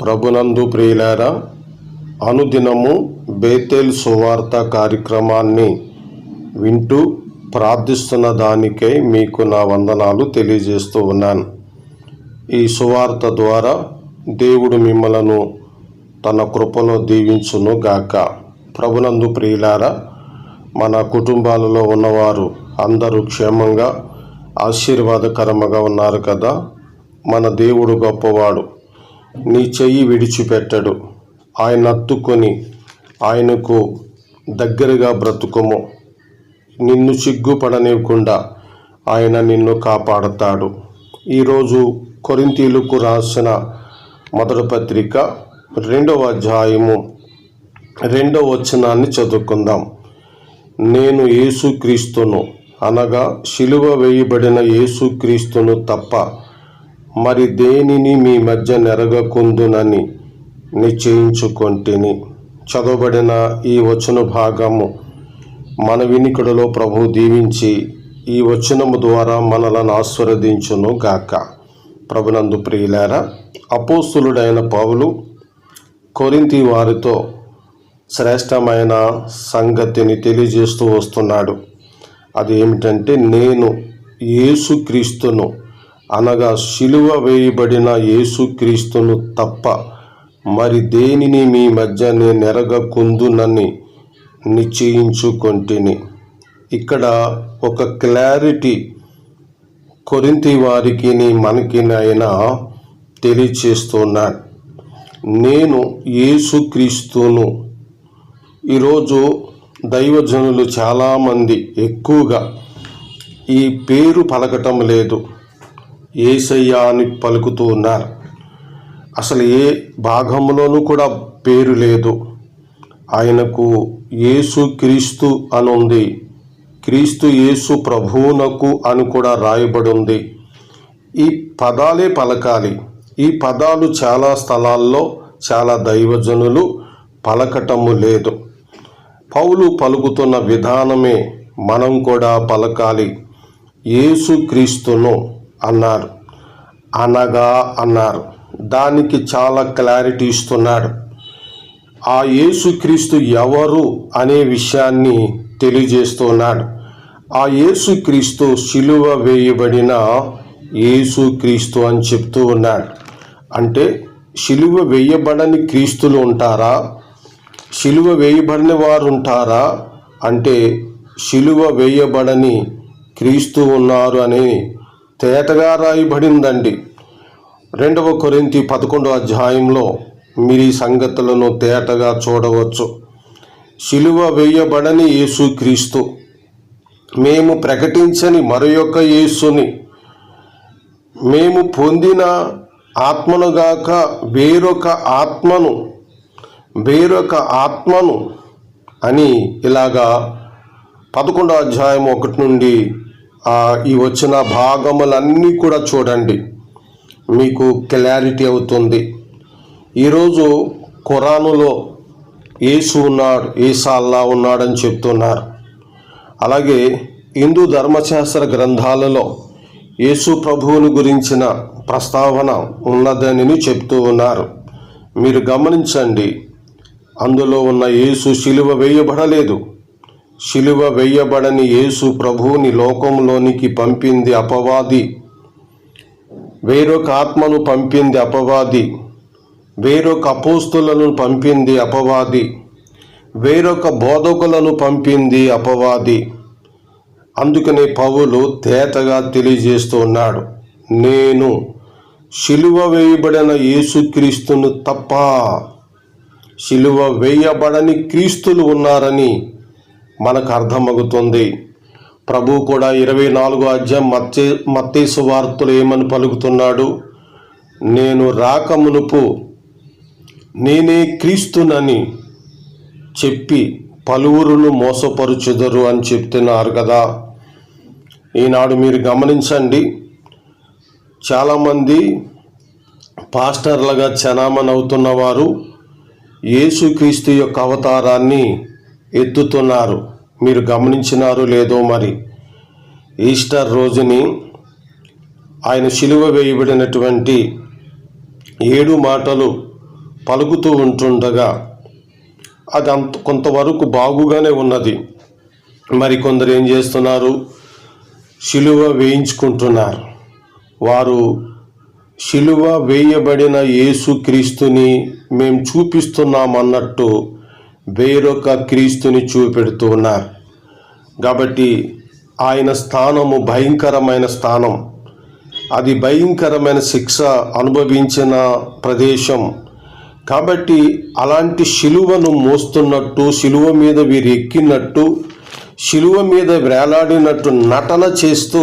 ప్రభునందు ప్రియులారా అనుదినము బేతేల్ సువార్త కార్యక్రమాన్ని వింటూ ప్రార్థిస్తున్న దానికై మీకు నా వందనాలు తెలియజేస్తూ ఉన్నాను. ఈ సువార్త ద్వారా దేవుడు మిమ్మలను తన కృపలో దీవించును గాక. ప్రభునందు ప్రియులారా మన కుటుంబాలలో ఉన్నవారు అందరూ క్షేమంగా ఆశీర్వాదకరముగా ఉన్నారు కదా. మన దేవుడు గొప్పవాడు. నీ చెయ్యి విడిచిపెట్టడు. ఆయన అత్తుకొని ఆయనకు దగ్గరగా బ్రతుకుము. నిన్ను సిగ్గుపడనివ్వకుండా ఆయన నిన్ను కాపాడతాడు. ఈరోజు కొరింతీలకు రాసిన మొదటి పత్రిక రెండవ అధ్యాయము రెండవ వచనాన్ని చదువుకుందాం. నేను యేసుక్రీస్తును అనగా శిలువ వేయబడిన యేసుక్రీస్తును తప్ప మరి దేనిని మీ మధ్య నెరగకుందునని నిశ్చయించుకొంటిని. చదవబడిన ఈ వచన భాగము మన వినికుడలో ప్రభు దీవించి ఈ వచనము ద్వారా మనలను ఆస్వాదించును గాక. ప్రభునందు ప్రియులారా అపోస్తులుడైన పౌలు కొరింతి వారితో శ్రేష్టమైన సంగతిని తెలియజేస్తూ వస్తున్నాడు. అది ఏమిటంటే నేను యేసుక్రీస్తును అనగా శిలువ వేయబడిన యేసుక్రీస్తును తప్ప మరి దేనిని మీ మధ్య నేను ఎరగకుందునని నిశ్చయించుకొంటిని. ఇక్కడ ఒక క్లారిటీ కొరింతి వారికి మనకి ఆయన నేను యేసుక్రీస్తును. ఈరోజు దైవజనులు చాలామంది ఎక్కువగా ఈ పేరు పలకటం లేదు. ఏసయ్యా అని పలుకుతూ ఉన్నారు. అసలు ఏ భాగంలోనూ కూడా పేరు లేదు. ఆయనకు యేసు క్రీస్తు అని ఉంది క్రీస్తు యేసు ప్రభువునకు అని కూడా రాయబడి ఉంది. ఈ పదాలే పలకాలి. ఈ పదాలు చాలా స్థలాల్లో చాలా దైవజనులు పలకటము లేదు. పౌలు పలుకుతున్న విధానమే మనం కూడా పలకాలి. యేసుక్రీస్తును అన్నారు. అనగా అన్నారు దానికి చాలా క్లారిటీ ఇస్తున్నాడు. ఆ యేసుక్రీస్తు ఎవరు అనే విషయాన్ని తెలియజేస్తున్నాడు. ఆ యేసుక్రీస్తు శిలువ వేయబడిన యేసుక్రీస్తు అని చెప్తూ ఉన్నాడు. అంటే శిలువ వేయబడని క్రీస్తులు ఉంటారా? శిలువ వేయబడిన వారు ఉంటారా? అంటే శిలువ వేయబడని క్రీస్తు ఉన్నారు అని తేటగా రాయబడిందండి రెండవ కొరింతి పదకొండవ అధ్యాయంలో మీరు ఈ సంగతులను తేటగా చూడవచ్చు. శిలువ వేయబడని యేసుక్రీస్తు మేము ప్రకటించని మరొక యేసుని మేము పొందిన ఆత్మనుగాక వేరొక ఆత్మను వేరొక ఆత్మను అని ఇలాగా పదకొండో అధ్యాయం ఒకటి నుండి ఈ వచ్చిన భాగములన్నీ కూడా చూడండి. మీకు క్లారిటీ అవుతుంది. ఈరోజు ఖురానులో ఏసు ఉన్నాడు ఏసా అల్లా ఉన్నాడని చెప్తున్నారు అలాగే హిందూ ధర్మశాస్త్ర గ్రంథాలలో యేసు ప్రభువుని గురించిన ప్రస్తావన ఉన్నదని చెప్తూ ఉన్నారు. మీరు గమనించండి అందులో ఉన్న యేసు శిలువ వేయబడలేదు. శిలువ వేయబడని యేసు ప్రభువుని లోకంలోనికి పంపింది అపవాది. వేరొక ఆత్మను పంపింది అపవాది. వేరొక అపోస్తులను పంపింది అపవాది. వేరొక బోధకులను పంపింది అపవాది. అందుకనే పౌలు తేటగా తెలియజేస్తూ ఉన్నాడు నేను శిలువ వేయబడిన యేసుక్రీస్తును తప్ప శిలువ వేయబడని క్రీస్తులు ఉన్నారని మనకు అర్థమవుతుంది ప్రభు కూడా ఇరవై నాలుగు అధ్యాయం మత్తే మత్తేసు వార్తలు ఏమని పలుకుతున్నాడు? నేను రాకమునుపు నేనే క్రీస్తునని చెప్పి పలువురును మోసపరుచుదరు అని చెప్తున్నారు కదా. ఈనాడు మీరు గమనించండి చాలామంది పాస్టర్లుగా చనామణి అవుతున్నవారు యేసుక్రీస్తు యొక్క అవతారాన్ని ఎత్తుతున్నారు. మీరు గమనించినారు లేదో మరి. ఈస్టర్ రోజుని ఆయన శిలువ వేయబడినటువంటి ఏడు మాటలు పలుకుతూ ఉంటుండగా అది అంత కొంతవరకు బాగుగానే ఉన్నది. మరి కొందరు ఏం చేస్తున్నారు? శిలువ వేయించుకుంటున్నారు. వారు శిలువ వేయబడిన యేసుక్రీస్తుని మేము చూపిస్తున్నామన్నట్టు వేరొక క్రీస్తుని చూపెడుతూ ఉన్నారు. కాబట్టి ఆయన స్థానము భయంకరమైన స్థానం. అది భయంకరమైన శిక్ష అనుభవించిన ప్రదేశం. కాబట్టి అలాంటి శిలువను మోస్తున్నట్టు శిలువ మీద వీరు ఎక్కినట్టు శిలువ మీద వేలాడినట్టు నటన చేస్తూ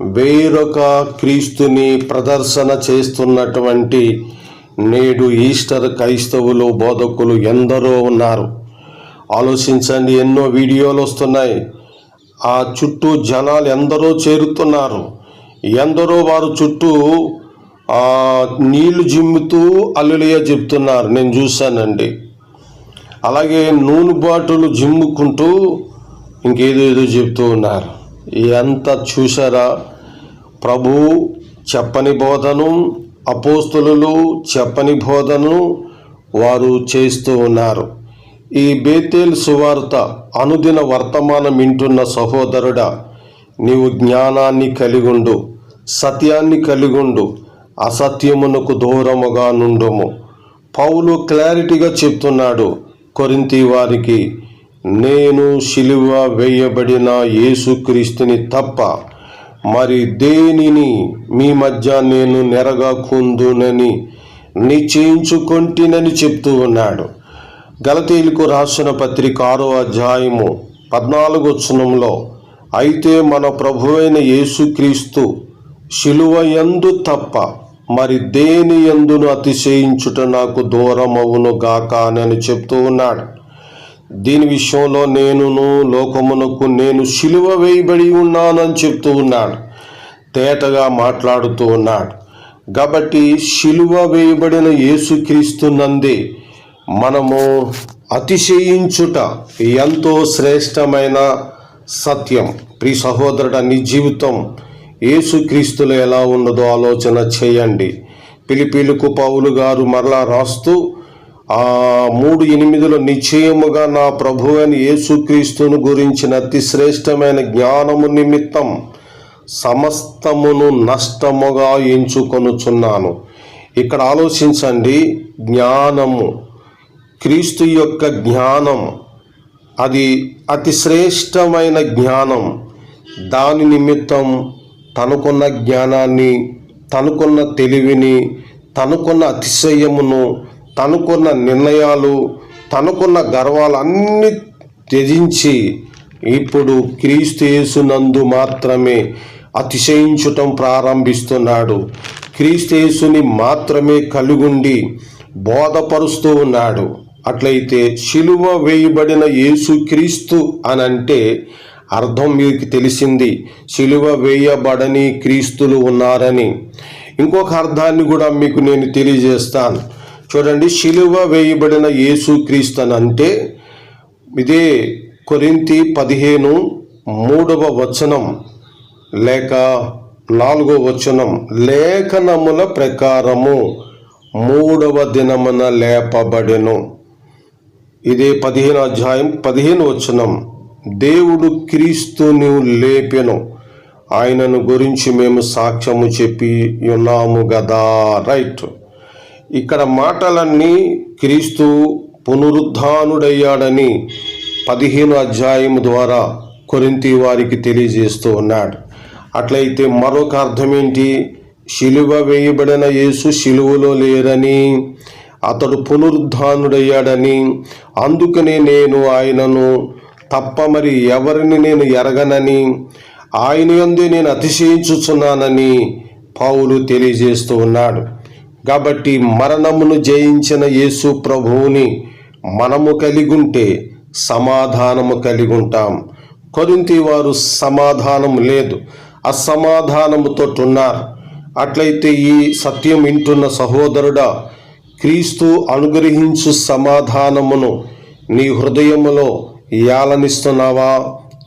వేరొక క్రీస్తుని ప్రదర్శన చేస్తున్నటువంటి నేడు ఈస్టర్ క్రైస్తవులు బోధకులు ఎందరో ఉన్నారు. ఆలోచించండి ఎన్నో వీడియోలు వస్తున్నాయి. ఆ చుట్టూ జనాలు ఎందరో చేరుతున్నారు. ఎందరో వారు చుట్టూ నీళ్ళు జిమ్ముతూ అల్లులయ్య చెప్తున్నారు. నేను చూశానండి. అలాగే నూనె బాటులు జిమ్ముకుంటూ ఇంకేదో ఏదో చెప్తూ ఉన్నారు. ఎంత చూసారా ప్రభు చెప్పని బోధను అపోస్తులు చెప్పని బోధను వారు చేస్తూ ఉన్నారు. ఈ బేతేల్ సువార్త అనుదిన వర్తమానం వింటున్న సహోదరుడా నీవు జ్ఞానాన్ని కలిగుండు సత్యాన్ని కలిగుండు అసత్యమునకు దూరముగా నుండుము. పౌలు క్లారిటీగా చెప్తున్నాడు కొరింతి వారికి నేను శిలువ వేయబడిన యేసుక్రీస్తుని తప్ప మరి దేనిని మీ మధ్య నేను నెరగా కుందునని నిశ్చయించుకొంటినని చెప్తూ ఉన్నాడు. గలతీలకు రాసిన పత్రిక ఆరో అధ్యాయము పద్నాలుగు వచనంలో అయితే మన ప్రభువైన యేసుక్రీస్తు శిలువ ఎందు తప్ప మరి దేని ఎందును అతిశయించుట నాకు దూరమవును గాక అని చెప్తూ ఉన్నాడు. దీని విషయంలో నేనును లోకమునకు నేను శిలువ వేయబడి ఉన్నానని చెప్తూ ఉన్నాడు. తేటగా మాట్లాడుతూ ఉన్నాడు. కాబట్టి శిలువ వేయబడిన యేసుక్రీస్తు నందే మనము అతిశయించుట ఎంతో శ్రేష్టమైన సత్యం. ప్రి సహోదరుడ నీ జీవితం యేసుక్రీస్తులో ఎలా ఉన్నదో ఆలోచన చేయండి. పిలిపిలుకు పౌలు గారు మరలా రాస్తూ ఆ మూడు ఎనిమిదిలో నిశ్చయముగా నా ప్రభు అని యేసుక్రీస్తును గురించిన అతి శ్రేష్టమైన జ్ఞానము నిమిత్తం సమస్తమును నష్టముగా ఎంచుకొనుచున్నాను. ఇక్కడ ఆలోచించండి జ్ఞానము క్రీస్తు యొక్క జ్ఞానం అది అతి శ్రేష్టమైన జ్ఞానం. దాని నిమిత్తం తనకున్న జ్ఞానాన్ని తనకున్న తెలివిని తనకున్న అతిశయమును తనకున్న నిర్ణయాలు తనకున్న గర్వాలన్నీ త్యజించి ఇప్పుడు క్రీస్తుయేసునందు మాత్రమే అతిశయించటం ప్రారంభిస్తున్నాడు. క్రీస్తుయేసుని మాత్రమే కలుగుండి బోధపరుస్తూ ఉన్నాడు. అట్లయితే శిలువ వేయబడిన యేసు క్రీస్తు అని అంటే అర్థం మీకు తెలిసింది. శిలువ వేయబడని క్రీస్తులు ఉన్నారని. ఇంకొక అర్థాన్ని కూడా మీకు నేను తెలియజేస్తాను. చూడండి శిలువ వేయబడిన యేసు క్రీస్తు అని అంటే ఇదే కొరింతి పదిహేను మూడవ వచనం లేక నాలుగో వచనం లేఖనముల ప్రకారము మూడవ దినమున లేపబడెను. ఇదే పదిహేను అధ్యాయం పదిహేను వచనం దేవుడు క్రీస్తును లేపెను. ఆయనను గురించి మేము సాక్ష్యము చెప్పి ఉన్నాము గదా. రైట్. ఇక్కడ మాటలన్నీ క్రీస్తు పునరుద్ధానుడయ్యాడని పదిహేను అధ్యాయం ద్వారా కొరింతి వారికి తెలియజేస్తూ ఉన్నాడు. అట్లయితే మరొక అర్థం ఏంటి శిలువ వేయబడిన యేసు శిలువలో లేరని అతడు పునరుద్ధానుడయ్యాడని అందుకనే నేను ఆయనను తప్ప మరి ఎవరిని నేను ఎరగనని ఆయన యందే నేను అతిశయించుచున్నానని పావులు తెలియజేస్తూ ఉన్నాడు. కాబట్టి మరణమును జయించిన యేసు ప్రభువుని మనము కలిగుంటే సమాధానము కలిగి ఉంటాం కొరింతి వారు సమాధానం లేదు. అసమాధానముతో ఉన్నారు అట్లయితే ఈ సత్యం వింటున్న సహోదరుడా క్రీస్తు అనుగ్రహించు సమాధానమును నీ హృదయములో యాలనిస్తున్నావా?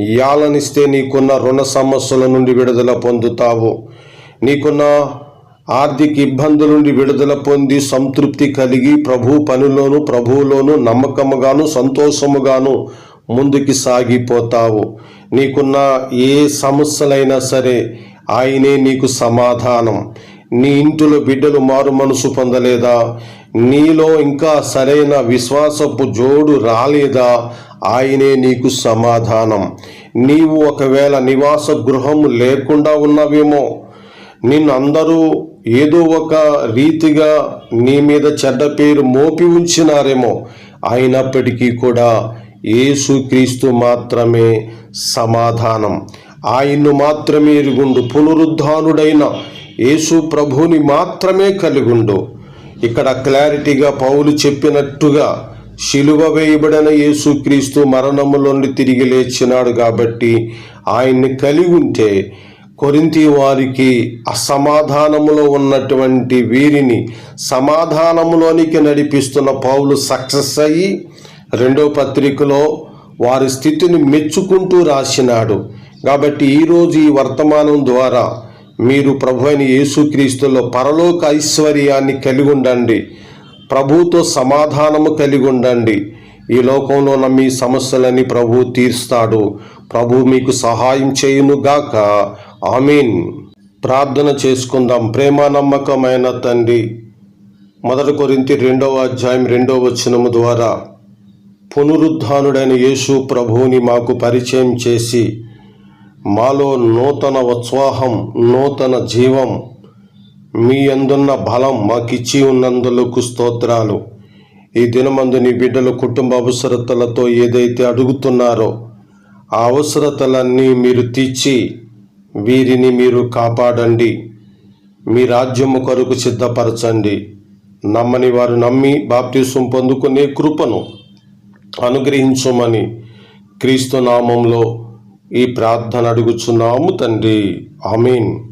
యాలనిస్తే నీకున్న రుణ సమస్యల నుండి విడుదల పొందుతావు. నీకున్న ఆర్థిక ఇబ్బందుల నుండి విడుదల పొంది సంతృప్తి కలిగి ప్రభు పనిలోను ప్రభువులోను నమ్మకముగాను సంతోషముగాను ముందుకి సాగిపోతావు. నీకున్న ఏ సమస్యలైనా సరే ఆయనే నీకు సమాధానం. నీ ఇంటిలో బిడ్డలు మారు మనసు పొందలేదా? నీలో ఇంకా సరైన విశ్వాసపు జోడు రాలేదా? ఆయనే నీకు సమాధానం. నీవు ఒకవేళ నివాస గృహము లేకుండా ఉన్నవేమో నిన్ను అందరూ ఏదో ఒక రీతిగా నీ మీద చెడ్డ పేరు మోపి ఉంచినారేమో అయినప్పటికీ కూడా ఏసుక్రీస్తు మాత్రమే సమాధానం. ఆయన్ను మాత్రమే ఎరుగుండు పునరుద్ధానుడైన యేసు ప్రభుని మాత్రమే కలిగుండు. ఇక్కడ క్లారిటీగా పౌలు చెప్పినట్టుగా శిలువ వేయబడిన యేసుక్రీస్తు మరణములోని తిరిగి లేచినాడు కాబట్టి ఆయన్ని కలిగి ఉంటే కొరింతి వారికి అసమాధానములో ఉన్నటువంటి వీరిని సమాధానములోనికి నడిపిస్తున్న పౌలు సక్సెస్ అయ్యి రెండో పత్రికలో వారి స్థితిని మెచ్చుకుంటూ రాసినాడు. కాబట్టి ఈరోజు ఈ వర్తమానం ద్వారా మీరు ప్రభు అయిన యేసుక్రీస్తులో పరలోక ఐశ్వర్యాన్ని కలిగి ఉండండి. ప్రభుతో సమాధానము కలిగి ఉండండి. ఈ లోకంలో మీ సమస్యలని ప్రభు తీర్స్తాడు. ప్రభు మీకు సహాయం చేయునుగాక ఆమీన్. ప్రార్థన చేసుకుందాం. ప్రేమ నమ్మకమైన తండ్రి మొదటి కొరింతి రెండవ అధ్యాయం రెండవ వచనము ద్వారా పునరుద్ధానుడైన యేసు ప్రభువుని మాకు పరిచయం చేసి మాలో నూతన ఉత్సాహం నూతన జీవం మీ అందున్న బలం మాకిచ్చి ఉన్నందులకు స్తోత్రాలు. ఈ దినమందు నీ బిడ్డలు కుటుంబ అవసరతలతో ఏదైతే అడుగుతున్నారో ఆ అవసరతలన్నీ మీరు తీర్చి వీరిని మీరు కాపాడండి. మీ రాజ్యము కొరకు సిద్ధపరచండి. నమ్మని వారు నమ్మి బాప్తీసం పొందుకునే కృపను అనుగ్రహించమని క్రీస్తు నామంలో ఈ ప్రార్థన అడుగుచున్నాము తండ్రి. ఆమీన్.